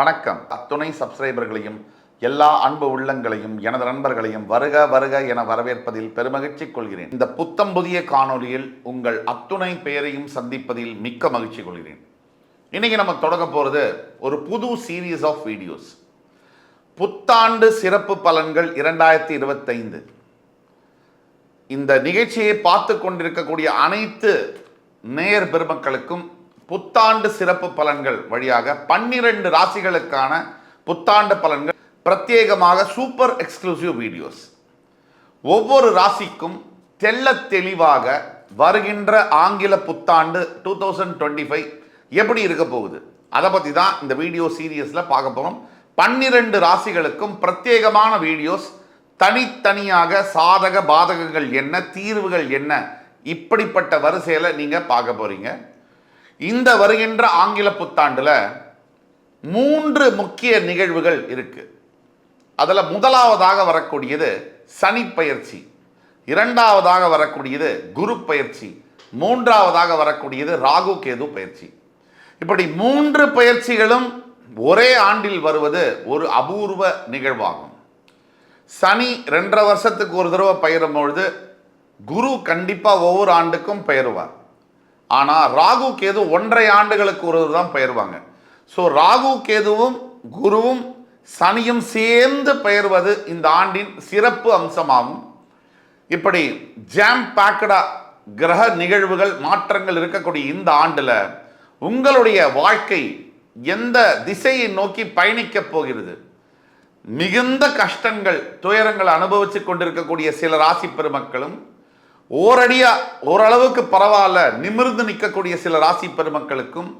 வணக்கம். அத்துணை சப்ஸ்கிரைபர்களையும் எல்லா அன்பு உள்ளங்களையும் எனது நண்பர்களையும் வருக வருக என வரவேற்பதில் பெருமகிழ்ச்சி கொள்கிறேன். இந்த புத்தம் புதிய காணொளியில் உங்கள் அத்துணை பெயரையும் சந்திப்பதில் மிக்க மகிழ்ச்சி கொள்கிறேன். இன்னைக்கு நம்ம தொடங்க போகிறது ஒரு புது சீரீஸ் ஆஃப் வீடியோஸ் புத்தாண்டு சிறப்பு பலன்கள் இரண்டாயிரத்தி இருபத்தைந்து. இந்த நிகழ்ச்சியை பார்த்து கொண்டிருக்கக்கூடிய அனைத்து நேயர் பெருமக்களுக்கும் புத்தாண்டு சிறப்பு பலன்கள் வழியாக பன்னிரண்டு ராசிகளுக்கான புத்தாண்டு பலன்கள் பிரத்யேகமாக சூப்பர் எக்ஸ்க்ளூசிவ் வீடியோஸ். ஒவ்வொரு ராசிக்கும் தெல்ல தெளிவாக வருகின்ற ஆங்கில புத்தாண்டு டூ தௌசண்ட் டுவெண்ட்டி ஃபைவ் எப்படி இருக்க போகுது? அதை பற்றி தான் இந்த வீடியோ சீரியஸில் பார்க்க போகிறோம் பன்னிரண்டு ராசிகளுக்கும் பிரத்யேகமான வீடியோஸ். தனித்தனியாக சாதக பாதகங்கள் என்ன தீர்வுகள் என்ன இப்படிப்பட்ட வரிசையில் நீங்கள் பார்க்க போகிறீங்க இந்த வருகின்ற ஆங்கில புத்தாண்டில் மூன்று முக்கிய நிகழ்வுகள் இருக்கு. அதில் முதலாவதாக வரக்கூடியது சனி பயிற்சி இரண்டாவதாக வரக்கூடியது குரு பயிற்சி மூன்றாவதாக வரக்கூடியது ராகு கேது பயிற்சி. இப்படி மூன்று பயிற்சிகளும் ஒரே ஆண்டில் வருவது ஒரு அபூர்வ நிகழ்வாகும். சனி ரெண்டரை வருஷத்துக்கு ஒரு தடவை பயிரும் பொழுது குரு கண்டிப்பாக ஒவ்வொரு ஆண்டுக்கும் பெயருவார் ஆனால் ராகு கேது ஒன்றரை ஆண்டுகளுக்கு ஒரு தான் பெயர்வாங்க. ஸோ ராகு கேதுவும் குருவும் சனியும் சேர்ந்து பெயர்வது இந்த ஆண்டின் சிறப்பு அம்சமாகும். இப்படி ஜாம் பேக்கடா கிரக நிகழ்வுகள் மாற்றங்கள் இருக்கக்கூடிய இந்த ஆண்டில் உங்களுடைய வாழ்க்கை எந்த திசையை நோக்கி பயணிக்கப் போகிறது? மிகுந்த கஷ்டங்கள் துயரங்கள் அனுபவித்து கொண்டிருக்கக்கூடிய சில ராசி பெருமக்களும் ஓரடியா ஓரளவுக்கு பரவாயில்ல நிமிர்ந்து நிற்கக்கூடிய சில ராசி பெருமக்களுக்கும்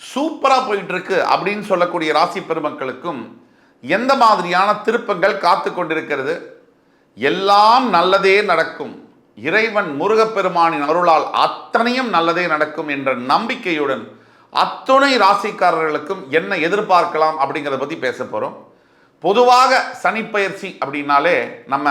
சூப்பரா போயிட்டு இருக்கு அப்படின்னு சொல்லக்கூடிய ராசி பெருமக்களுக்கும் எந்த மாதிரியான திருப்பங்கள் காத்து கொண்டிருக்கிறது? எல்லாம் நல்லதே நடக்கும். இறைவன் முருகப்பெருமானின் அருளால் அத்தனையும் நல்லதே நடக்கும் என்ற நம்பிக்கையுடன் அத்துணை ராசிக்காரர்களுக்கும் என்ன எதிர்பார்க்கலாம் அப்படிங்கிறத பற்றி பேச போகிறோம் பொதுவாக சனிப்பயிற்சி அப்படின்னாலே நம்ம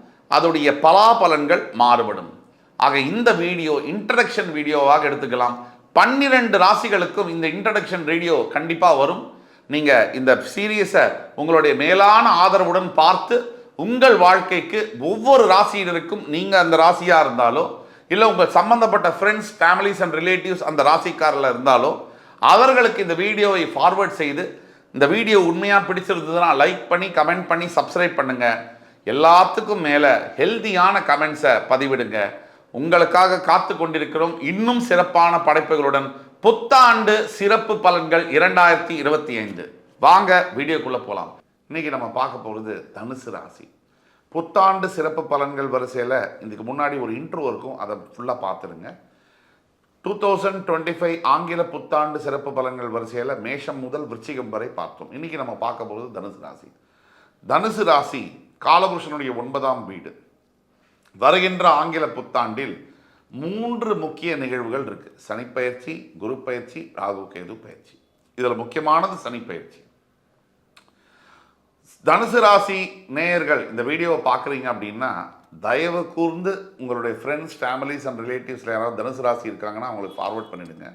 அதோடைய பலாபலன்கள் மாறுபடும். ஆக இந்த வீடியோ இன்ட்ரடக்ஷன் வீடியோவாக எடுத்துக்கலாம். பன்னிரண்டு ராசிகளுக்கும் இந்த இன்ட்ரடக்ஷன் வீடியோ கண்டிப்பாக வரும். நீங்கள் இந்த சீரியஸை உங்களுடைய மேலான ஆதரவுடன் பார்த்து உங்கள் வாழ்க்கைக்கு ஒவ்வொரு ராசியினருக்கும் நீங்கள் அந்த ராசியாக இருந்தாலோ இல்லை உங்கள் சம்பந்தப்பட்ட ஃப்ரெண்ட்ஸ் ஃபேமிலிஸ் அண்ட் ரிலேட்டிவ்ஸ் அந்த ராசிக்காரில் இருந்தாலோ அவர்களுக்கு இந்த வீடியோவை ஃபார்வேர்ட் செய்து இந்த வீடியோ உண்மையாக பிடிச்சிருந்ததுன்னா லைக் பண்ணி கமெண்ட் பண்ணி சப்ஸ்கிரைப் பண்ணுங்கள் எல்லாத்துக்கும் மேலே ஹெல்தியான கமெண்ட்ஸை பதிவிடுங்க. உங்களுக்காக காத்து கொண்டிருக்கிறோம். இன்னும் சிறப்பான படைப்புகளுடன் புத்தாண்டு சிறப்பு பலன்கள் இரண்டாயிரத்தி இருபத்தி ஐந்து. வாங்க வீடியோக்குள்ளே போகலாம் இன்னைக்கு நம்ம பார்க்க போகிறது தனுசு ராசி. புத்தாண்டு சிறப்பு பலன்கள் வரிசையில் இதுக்கு முன்னாடி ஒரு இன்ட்ரோ இருக்கும். அதை ஃபுல்லாக பார்த்துருங்க டூ தௌசண்ட் டுவெண்ட்டி ஃபைவ் ஆங்கில புத்தாண்டு சிறப்பு பலன்கள் வரிசையில் மேஷம் முதல் விருச்சிகம் வரை பார்த்தோம். இன்னைக்கு நம்ம பார்க்க போகிறது தனுசு ராசி. தனுசு ராசி காலபுருஷனுடைய ஒன்பதாம் வீடு. வருகின்ற ஆங்கில புத்தாண்டில் மூன்று முக்கிய நிகழ்வுகள் இருக்கு. சனிப்பயிற்சி குரு பயிற்சி ராகு கேது பயிற்சி. இதில் முக்கியமானது சனிப்பயிற்சி தனுசு ராசி நேயர்கள் இந்த வீடியோவை பார்க்குறீங்க அப்படின்னா தயவு கூர்ந்து உங்களுடைய ஃப்ரெண்ட்ஸ் ஃபேமிலிஸ் அண்ட் ரிலேட்டிவ்ஸில் யாராவது தனுசு ராசி இருக்காங்கன்னா அவங்களுக்கு ஃபார்வர்ட் பண்ணிடுங்க.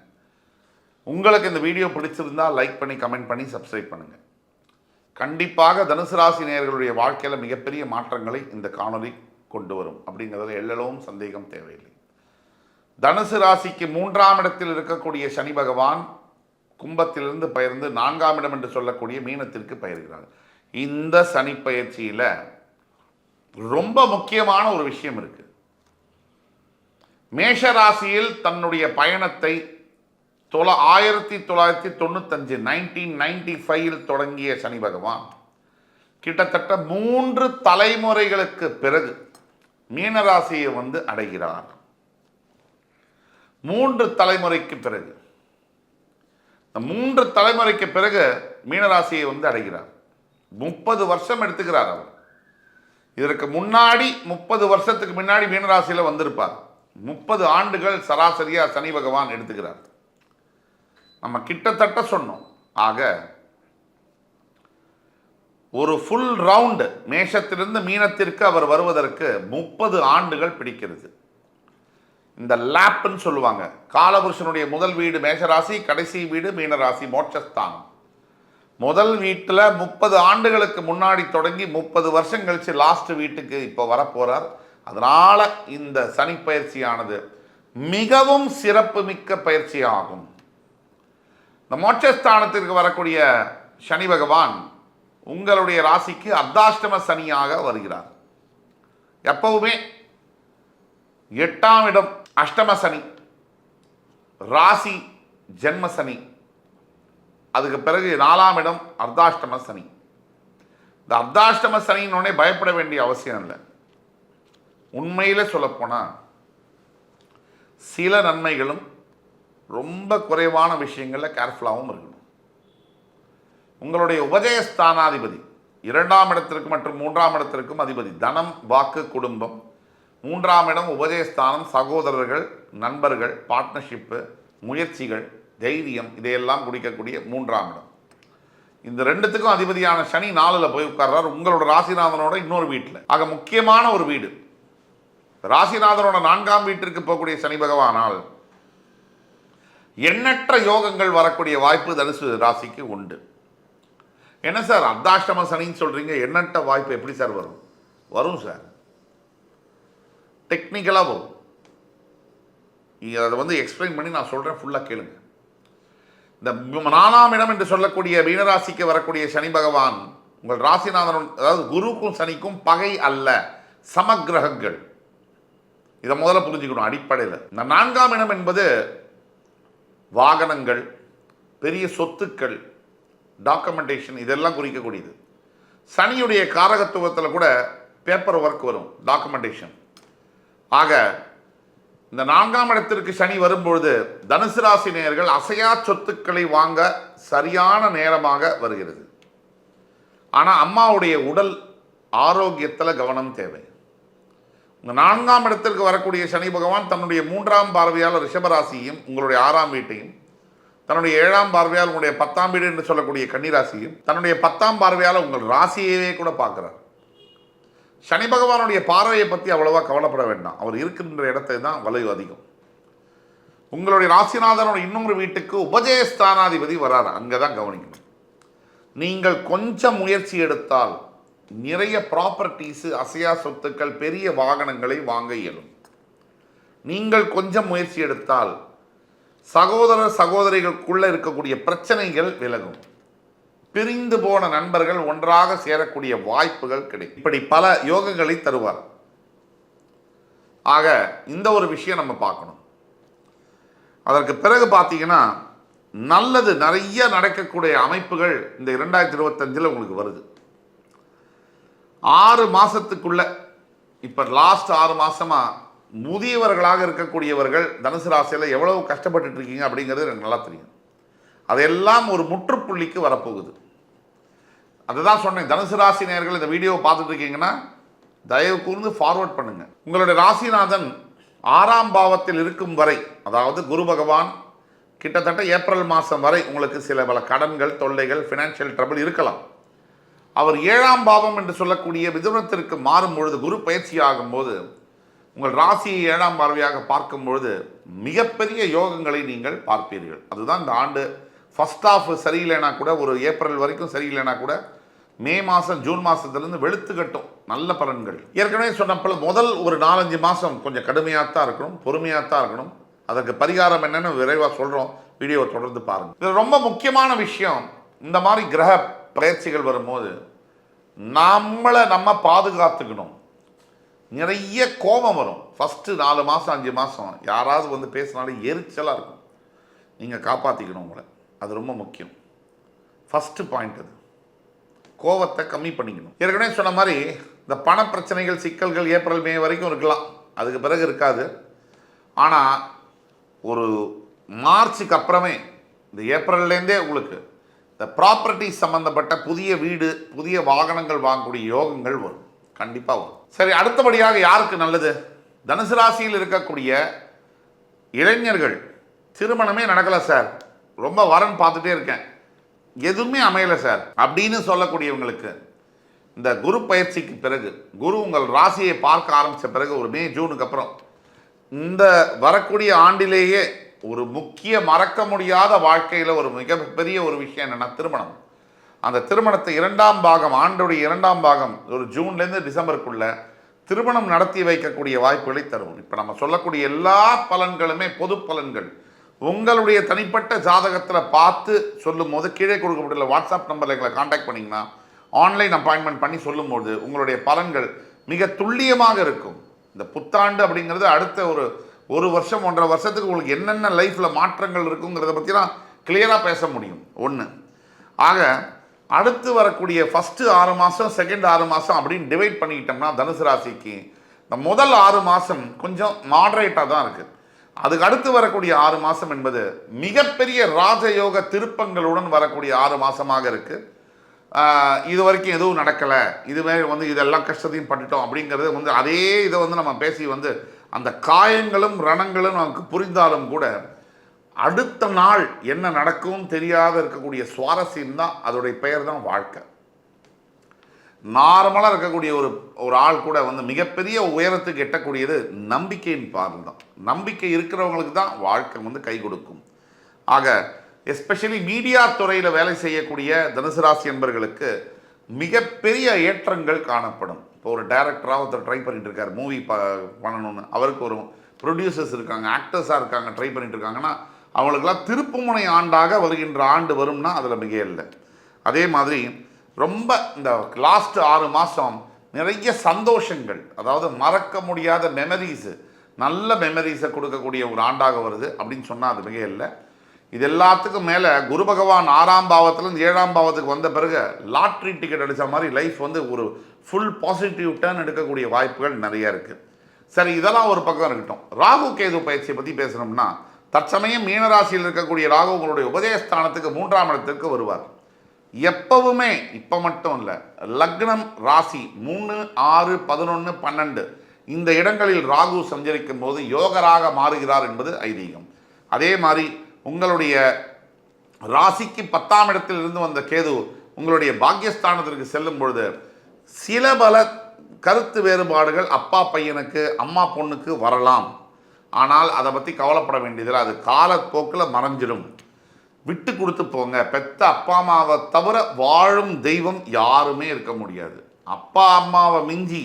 உங்களுக்கு இந்த வீடியோ பிடிச்சிருந்தா லைக் பண்ணி கமெண்ட் பண்ணி சப்ஸ்கிரைப் பண்ணுங்கள் கண்டிப்பாக தனுசு ராசி நேர்களுடைய வாழ்க்கையில் மிகப்பெரிய மாற்றங்களை இந்த காணொலி கொண்டு வரும். அப்படிங்கிறதுல எல்லளவும் சந்தேகம் தேவையில்லை. தனுசு ராசிக்கு மூன்றாம் இடத்தில் இருக்கக்கூடிய சனி பகவான் கும்பத்திலிருந்து பயிர்ந்து நான்காம் இடம் என்று சொல்லக்கூடிய மீனத்திற்கு பயிர்கிறார். இந்த சனி பயிற்சியில் ரொம்ப முக்கியமான ஒரு விஷயம் இருக்கு. மேஷ ராசியில் தன்னுடைய பயணத்தை தொல ஆயிரத்தி தொள்ளாயிரத்தி தொண்ணூத்தஞ்சு நைன்டீன் நைன்டி ஃபைவ்ல தொடங்கிய சனி பகவான் கிட்டத்தட்ட மூன்று தலைமுறைகளுக்கு பிறகு மீனராசியை வந்து அடைகிறார். மூன்று தலைமுறைக்கு பிறகு மூன்று தலைமுறைக்கு பிறகு மீனராசியை வந்து அடைகிறார். முப்பது வருஷம் எடுத்துக்கிறார் அவர். இதற்கு முன்னாடி முப்பது வருஷத்துக்கு முன்னாடி மீனராசியில் வந்திருப்பார். முப்பது ஆண்டுகள் சராசரியாக சனி பகவான் எடுத்துக்கிறார். நம்ம கிட்டத்தட்ட சொன்னோம். ஆக ஒரு ஃபுல் ரவுண்டு மேஷத்திலிருந்து மீனத்திற்கு அவர் வருவதற்கு முப்பது ஆண்டுகள் பிடிக்கிறது. இந்த லேப்னு சொல்லுவாங்க. காலபுருஷனுடைய முதல் வீடு மேஷராசி கடைசி வீடு மீனராசி மோட்சஸ்தானம். முதல் வீட்டில் முப்பது ஆண்டுகளுக்கு முன்னாடி தொடங்கி முப்பது வருஷம் கழிச்சு லாஸ்ட் வீட்டுக்கு இப்போ வரப்போகிறார் அதனால் இந்த சனி பயிற்சியானது மிகவும் சிறப்பு மிக்க பயிற்சி ஆகும் இந்த மோட்சஸ்தானத்திற்கு வரக்கூடிய சனி பகவான் உங்களுடைய ராசிக்கு அர்த்தாஷ்டம சனியாக வருகிறார். எப்பவுமே எட்டாம் இடம் அஷ்டம சனி ராசி ஜென்ம சனி அதுக்கு பிறகு நாலாம் இடம் அர்த்தாஷ்டம சனி. இந்த அர்த்தாஷ்டம சனின்னொடனே பயப்பட வேண்டிய அவசியம் இல்லை. உண்மையில் சொல்லப்போனால் சில நன்மைகளும் ரொம்ப குறைவான விஷயங்களில் கேர்ஃபுல்லாகவும் இருக்கணும். உங்களுடைய உபஜயஸ்தானாதிபதி இரண்டாம் இடத்திற்கு மற்றும் மூன்றாம் இடத்திற்கும் அதிபதி தனம் வாக்கு குடும்பம் மூன்றாம் இடம் உபஜயஸ்தானம் சகோதரர்கள் நண்பர்கள் பார்ட்னர்ஷிப்பு முயற்சிகள் தைரியம் இதையெல்லாம் குடிக்கக்கூடிய மூன்றாம் இடம். இந்த ரெண்டுத்துக்கும் அதிபதியான சனி நாலில் போய் உட்கார்றார். உங்களோட ராசிநாதனோட இன்னொரு வீட்டில். ஆக முக்கியமான ஒரு வீடு. ராசிநாதனோட நான்காம் வீட்டிற்கு போகக்கூடிய சனி பகவானால் எண்ணற்ற யோகங்கள் வரக்கூடிய வாய்ப்பு தனுசு ராசிக்கு உண்டு. என்ன சார்? அர்த்தாஷ்டம சனின்னு சொல்கிறீங்க எண்ணற்ற வாய்ப்பு எப்படி சார் வரும்? வரும் சார். டெக்னிக்கலாக வரும். நீங்கள் அதை வந்து எக்ஸ்பிளைன் பண்ணி நான் சொல்கிறேன் ஃபுல்லாக கேளுங்க. இந்த நானாம் நாலாம் இடம் என்று சொல்லக்கூடிய மீனராசிக்கு வரக்கூடிய சனி பகவான் உங்கள் ராசிநாதன் அதாவது குருக்கும் சனிக்கும் பகை அல்ல சமக்கிரகங்கள் இதை முதல்ல புரிஞ்சுக்கணும் அடிப்படையில். இந்த நான்காம் இடம் என்பது வாகனங்கள் பெரிய சொத்துக்கள் டாக்குமெண்டேஷன் இதெல்லாம் குறிக்கக்கூடியது. சனியுடைய காரகத்துவத்தில் கூட பேப்பர் ஒர்க் வரும் டாக்குமெண்டேஷன் ஆக இந்த நான்காம் இடத்திற்கு சனி வரும்பொழுது தனுசு ராசி நேயர்கள் அசையா சொத்துக்களை வாங்க சரியான நேரமாக வருகிறது. ஆனால் அம்மாவுடைய உடல் ஆரோக்கியத்தில் கவனம் தேவை. இந்த நான்காம் இடத்திற்கு வரக்கூடிய சனி பகவான் தன்னுடைய மூன்றாம் பார்வையால் ரிஷபராசியையும் உங்களுடைய ஆறாம் வீட்டையும் தன்னுடைய ஏழாம் பார்வையால் உங்களுடைய பத்தாம் வீடு என்று சொல்லக்கூடிய கன்னிராசியும் தன்னுடைய பத்தாம் பார்வையால் உங்கள் ராசியவே கூட பார்க்குறார். சனி பகவானுடைய பார்வையை பற்றி அவ்வளவா கவலைப்பட வேண்டாம். அவர் இருக்கின்ற இடத்தை தான் வலு அதிகம். உங்களுடைய ராசிநாதனோட இன்னொரு வீட்டுக்கு உபஜயஸ்தானாதிபதி வராரு. அங்கே தான் கவனிக்கணும். நீங்கள் கொஞ்சம் முயற்சி எடுத்தால் நிறைய ப்ராப்பர்ட்டிஸு அசையா சொத்துக்கள் பெரிய வாகனங்களை வாங்க இயலும். நீங்கள் கொஞ்சம் முயற்சி எடுத்தால் சகோதர சகோதரிகளுக்குள்ளே இருக்கக்கூடிய பிரச்சனைகள் விலகும். பிரிந்து போன நண்பர்கள் ஒன்றாக சேரக்கூடிய வாய்ப்புகள் கிடைக்கும். இப்படி பல யோகங்களை தருவார். ஆக இந்த ஒரு விஷயம் நம்ம பார்க்கணும். அதற்கு பிறகு பார்த்தீங்கன்னா நல்லது நிறைய நடக்கக்கூடிய அமைப்புகள் இந்த இரண்டாயிரத்தி இருபத்தஞ்சில் உங்களுக்கு வருது. ஆறு மாதத்துக்குள்ள இப்போ லாஸ்ட் ஆறு மாதமாக முதியவர்களாக இருக்கக்கூடியவர்கள் தனுசு ராசியில் எவ்வளவு கஷ்டப்பட்டுட்டு இருக்கீங்க அப்படிங்கிறது எனக்கு நல்லா தெரியும். அதெல்லாம் ஒரு முற்றுப்புள்ளிக்கு வரப்போகுது. அதுதான் சொன்னேன் தனுசு ராசி நேர்கள் இந்த வீடியோவை பார்த்துட்டு இருக்கீங்கன்னா தயவு கூர்ந்து ஃபார்வர்ட் பண்ணுங்க. உங்களுடைய ராசிநாதன் ஆறாம் பாவத்தில் இருக்கும் வரை அதாவது குரு பகவான் கிட்டத்தட்ட ஏப்ரல் மாதம் வரை உங்களுக்கு சில பல கடன்கள் தொல்லைகள் ஃபினான்ஷியல் ட்ரபிள் இருக்கலாம். அவர் ஏழாம் பாவம் என்று சொல்லக்கூடிய மிதுனத்திற்கு மாறும் பொழுது குரு பயிற்சி ஆகும்போது உங்கள் ராசியை ஏழாம் பார்வையாக பார்க்கும் பொழுது மிகப்பெரிய யோகங்களை நீங்கள் பார்ப்பீர்கள். அதுதான் இந்த ஆண்டு ஃபர்ஸ்ட் ஆஃப் சரியில்லைனா கூட ஒரு ஏப்ரல் வரைக்கும் சரியில்லைனா கூட மே மாதம் ஜூன் மாதத்துலேருந்து வெளுத்து கட்டும். நல்ல பலன்கள். ஏற்கனவே சொன்னப்போல் முதல் ஒரு நாலஞ்சு மாதம் கொஞ்சம் கடுமையாக தான் இருக்கணும் பொறுமையாக தான் இருக்கணும். அதற்கு பரிகாரம் என்னென்னு விரைவாக சொல்கிறோம் வீடியோவை தொடர்ந்து பாருங்கள் இது ரொம்ப முக்கியமான விஷயம் இந்த மாதிரி கிரக பயிற்சிகள் வரும்போது நம்மளை நம்ம பாதுகாத்துக்கணும். நிறைய கோபம் வரும். ஃபஸ்ட்டு நாலு மாதம் அஞ்சு மாதம் யாராவது வந்து பேசினாலே எரிச்சலாக இருக்கும். நீங்கள் காப்பாற்றிக்கணும் உங்களை. அது ரொம்ப முக்கியம். ஃபஸ்ட்டு பாயிண்ட் அது. கோவத்தை கம்மி பண்ணிக்கணும். ஏற்கனவே சொன்ன மாதிரி இந்த பண பிரச்சனைகள் சிக்கல்கள் ஏப்ரல் மே வரைக்கும் இருக்கலாம். அதுக்கு பிறகு இருக்காது. ஆனால் ஒரு மார்ச்சுக்கு அப்புறமே இந்த ஏப்ரல்லேருந்தே உங்களுக்கு இந்த ப்ராப்பர்ட்டி சம்பந்தப்பட்ட புதிய வீடு புதிய வாகனங்கள் வாங்கக்கூடிய யோகங்கள் வரும். கண்டிப்பாக வரும். சரி அடுத்தபடியாக யாருக்கு நல்லது? தனுசு ராசியில் இருக்கக்கூடிய இளைஞர்கள். திருமணமே நடக்கலை சார் ரொம்ப வரன் பார்த்துட்டே இருக்கேன். எதுவுமே அமையலை சார் அப்படின்னு சொல்லக்கூடியவங்களுக்கு இந்த குரு பயிற்சிக்கு பிறகு குரு உங்கள் ராசியை பார்க்க ஆரம்பித்த பிறகு ஒரு மே ஜூனுக்கு அப்புறம் இந்த வரக்கூடிய ஆண்டிலேயே ஒரு முக்கிய மறக்க முடியாத வாழ்க்கையில் ஒரு மிகப்பெரிய ஒரு விஷயம் என்னென்னா திருமணம். அந்த திருமணத்தை இரண்டாம் பாகம் ஆண்டுடைய இரண்டாம் பாகம் ஒரு ஜூன்லேருந்து டிசம்பருக்குள்ள திருமணம் நடத்தி வைக்கக்கூடிய வாய்ப்புகளை தரும். இப்போ நம்ம சொல்லக்கூடிய எல்லா பலன்களுமே பொது பலன்கள். உங்களுடைய தனிப்பட்ட ஜாதகத்தில் பார்த்து சொல்லும் போது கீழே கொடுக்கப்பட்டுள்ள வாட்ஸ்அப் நம்பரில் எங்களை காண்டாக்ட் பண்ணிங்கன்னா ஆன்லைன் அப்பாயின்மெண்ட் பண்ணி சொல்லும்போது உங்களுடைய பலன்கள் மிக துல்லியமாக இருக்கும். இந்த புத்தாண்டு அப்படிங்கிறது அடுத்த ஒரு ஒரு வருஷம் ஒன்றரை வருஷத்துக்கு உங்களுக்கு என்னென்ன லைஃப்பில் மாற்றங்கள் இருக்குங்கிறத பற்றிலாம் கிளியராக பேச முடியும். ஒன்று ஆக அடுத்து வரக்கூடிய ஃபஸ்ட்டு ஆறு மாதம் செகண்ட் ஆறு மாதம் அப்படின்னு டிவைட் பண்ணிக்கிட்டோம்னா தனுசு ராசிக்கு இந்த முதல் ஆறு மாதம் கொஞ்சம் மாடரேட்டாக தான் இருக்குது அதுக்கு அடுத்து வரக்கூடிய ஆறு மாதம் என்பது மிகப்பெரிய ராஜயோக திருப்பங்களுடன் வரக்கூடிய ஆறு மாதமாக இருக்குது இது வரைக்கும் எதுவும் நடக்கலை. இதுவே வந்து இதெல்லாம் கஷ்டத்தையும் பட்டுட்டோம் அப்படிங்கிறது வந்து அதே இதை வந்து நம்ம பேசி வந்து அந்த காயங்களும் ரணங்களும் நமக்கு புரிந்தாலும் கூட அடுத்த நாள் என்ன நடக்கும் தெரியாத இருக்கக்கூடிய சுவாரஸ்யம் தான் அதோடைய பெயர் தான் வாழ்க்கை. நார்மலாக இருக்கக்கூடிய ஒரு ஒரு ஆள் கூட வந்து மிகப்பெரிய உயரத்துக்கு எட்டக்கூடியது நம்பிக்கையின் பார்வை தான். நம்பிக்கை இருக்கிறவங்களுக்கு தான் வாழ்க்கை வந்து கை கொடுக்கும். ஆக எஸ்பெஷலி மீடியா துறையில் வேலை செய்யக்கூடிய தனுசு ராசி என்பர்களுக்கு மிகப்பெரிய ஏற்றங்கள் காணப்படும். இப்போ ஒரு டைரக்டராக ஒருத்தர் ட்ரை பண்ணிட்டு இருக்காரு மூவி ப பண்ணணும்னு. அவருக்கு ஒரு ப்ரொடியூசர்ஸ் இருக்காங்க ஆக்டர்ஸாக இருக்காங்க ட்ரை பண்ணிட்டு இருக்காங்கன்னா அவங்களுக்கெல்லாம் திருப்புமுனை ஆண்டாக வருகின்ற ஆண்டு வரும்னா அதில் மிக இல்லை. அதே மாதிரி ரொம்ப இந்த லாஸ்ட் ஆறு மாதம் நிறைய சந்தோஷங்கள் அதாவது மறக்க முடியாத மெமரிஸு நல்ல மெமரிஸை கொடுக்கக்கூடிய ஒரு ஆண்டாக வருது அப்படின்னு சொன்னால் அது மிக இல்லை. இது எல்லாத்துக்கும் மேலே குரு பகவான் ஆறாம் பாவத்துலேருந்து ஏழாம் பாவத்துக்கு வந்த பிறகு லாட்ரி டிக்கெட் அடித்த மாதிரி லைஃப் வந்து ஒரு ஃபுல் பாசிட்டிவ் டேர்ன் எடுக்கக்கூடிய வாய்ப்புகள் நிறைய இருக்குது சரி இதெல்லாம் ஒரு பக்கம் இருக்கட்டும். ராகு கேது பயிற்சியை பற்றி பேசுகிறோம்னா தற்சமயம் மீனராசியில் இருக்கக்கூடிய ராகு உங்களுடைய உபதயஸ்தானத்துக்கு மூன்றாம் இடத்திற்கு வருவார். எப்பவுமே இப்போ மட்டும் இல்லை லக்னம் ராசி மூணு ஆறு பதினொன்று பன்னெண்டு இந்த இடங்களில் ராகு சஞ்சரிக்கும் போது யோகராக மாறுகிறார் என்பது ஐதீகம். அதே மாதிரி உங்களுடைய ராசிக்கு பத்தாம் இடத்தில் இருந்து வந்த கேது உங்களுடைய பாக்கியஸ்தானத்திற்கு செல்லும் பொழுது சில பல கருத்து வேறுபாடுகள் அப்பா பையனுக்கு அம்மா பொண்ணுக்கு வரலாம். ஆனால் அதை பற்றி கவலைப்பட வேண்டியதில்லை. அது காலப்போக்கில் மறைஞ்சிடும். விட்டு கொடுத்து போங்க. பெத்த அப்பா அம்மாவை தவிர வாழும் தெய்வம் யாருமே இருக்க முடியாது. அப்பா அம்மாவை மிஞ்சி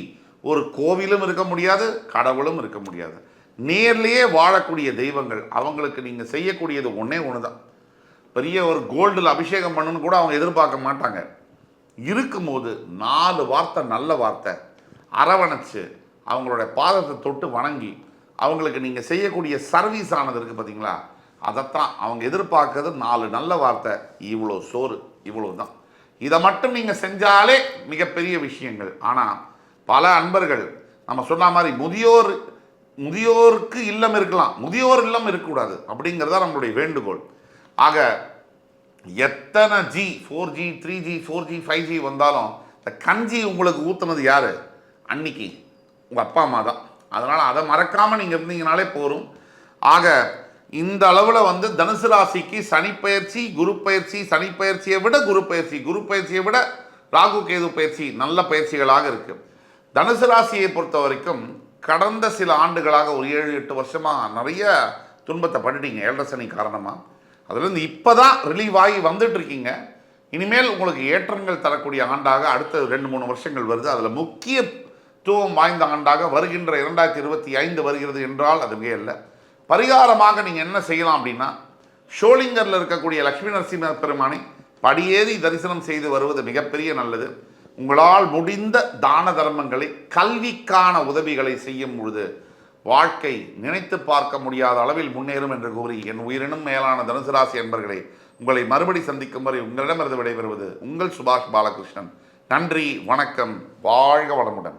ஒரு கோவிலும் இருக்க முடியாது கடவுளும் இருக்க முடியாது. நேர்லேயே வாழக்கூடிய தெய்வங்கள். அவங்களுக்கு நீங்கள் செய்யக்கூடியது ஒன்றே ஒன்று தான் பெரிய ஒரு கோல்டில் அபிஷேகம் பண்ணணும்னு கூட அவங்க எதிர்பார்க்க மாட்டாங்க. இருக்கும்போது நாலு வார்த்தை நல்ல வார்த்தை அரவணைச்சு அவங்களோட பாதத்தை தொட்டு வணங்கி அவங்களுக்கு நீங்கள் செய்யக்கூடிய சர்வீஸ் ஆனது இருக்குது பார்த்தீங்களா அதைத்தான். அவங்க எதிர்பார்க்கறது நாலு நல்ல வார்த்தை இவ்வளோ சோறு இவ்வளோ தான் இதை மட்டும் நீங்கள் செஞ்சாலே மிகப்பெரிய விஷயங்கள். ஆனால் பல அன்பர்கள் நம்ம சொன்ன மாதிரி முதியோர் முதியோருக்கு இல்லம் இருக்கலாம். முதியோர் இல்லம் இருக்கக்கூடாது. அப்படிங்கிறது நம்மளுடைய வேண்டுகோள். ஆக எத்தனை G four G three G four G five G வந்தாலும் இந்த கஞ்சி உங்களுக்கு ஊற்றுனது யார்? அன்னைக்கு. உங்கள் அப்பா அம்மா தான். அதனால் அதை மறக்காமல் நீங்கள் இருந்தீங்கனாலே போதும். ஆக இந்த அளவில் வந்து தனுசு ராசிக்கு சனிப்பயிற்சி குரு பயிற்சி சனிப்பயிற்சியை விட குரு பயிற்சி குரு பயிற்சியை விட ராகு கேது பயிற்சி நல்ல பயிற்சிகளாக இருக்குது தனுசு ராசியை பொறுத்த வரைக்கும் கடந்த சில ஆண்டுகளாக ஒரு ஏழு எட்டு வருஷமாக நிறைய துன்பத்தை பண்ணிட்டீங்க ஏழரசனி காரணமாக அதுலேருந்து இப்போ தான் ரிலீவ் ஆகி வந்துட்டு இருக்கீங்க இனிமேல் உங்களுக்கு ஏற்றங்கள் தரக்கூடிய ஆண்டாக அடுத்த ரெண்டு மூணு வருஷங்கள் வருது. அதில் முக்கியத்துவம் வாய்ந்த ஆண்டாக வருகின்ற இரண்டாயிரத்தி இருபத்தி ஐந்து வருகிறது என்றால் அது இல்லை. பரிகாரமாக நீங்கள் என்ன செய்யலாம் அப்படின்னா ஷோலிங்கரில் இருக்கக்கூடிய லக்ஷ்மி நரசிம்ம பெருமானை படியேறி தரிசனம் செய்து வருவது மிகப்பெரிய நல்லது. உங்களால் முடிந்த தான தர்மங்களை கல்விக்கான உதவிகளை செய்யும் பொழுது வாழ்க்கை நினைத்து பார்க்க முடியாத அளவில் முன்னேறும் என்று கூறி என் உயிரினும் மேலான தனுசு ராசி என்பர்களை உங்களை மறுபடி சந்திக்கும் வரை உங்களிடமிருந்து விடைபெறுவது உங்கள் சுபாஷ் பாலகிருஷ்ணன். நன்றி வணக்கம் வாழ்க வளமுடன்.